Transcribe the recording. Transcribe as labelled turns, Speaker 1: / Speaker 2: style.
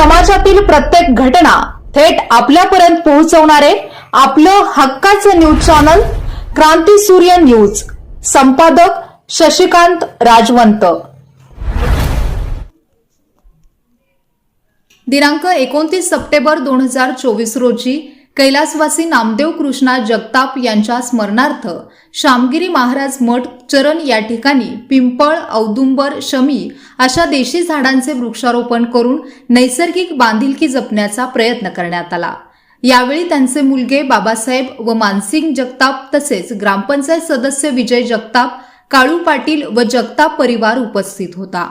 Speaker 1: समाजातील प्रत्येक घटना थेट आपल्यापर्यंत पोहोचवणारे आपलं हक्काचं न्यूज चॅनल क्रांती सूर्य न्यूज. संपादक शशिकांत राजवंत. दिनांक एकोणतीस सप्टेंबर दोन हजार चोवीस रोजी कैलासवासी नामदेव कृष्णा जगताप यांच्या स्मरणार्थ शामगिरी महाराज मठ चरण या ठिकाणी पिंपळ औदुंबर शमी अशा देशी झाडांचे वृक्षारोपण करून नैसर्गिक बांधिलकी जपण्याचा प्रयत्न करण्यात आला. यावेळी त्यांचे मुलगे बाबासाहेब व मानसिंग जगताप तसेच ग्रामपंचायत सदस्य विजय जगताप काळू पाटील व जगताप परिवार उपस्थित होता.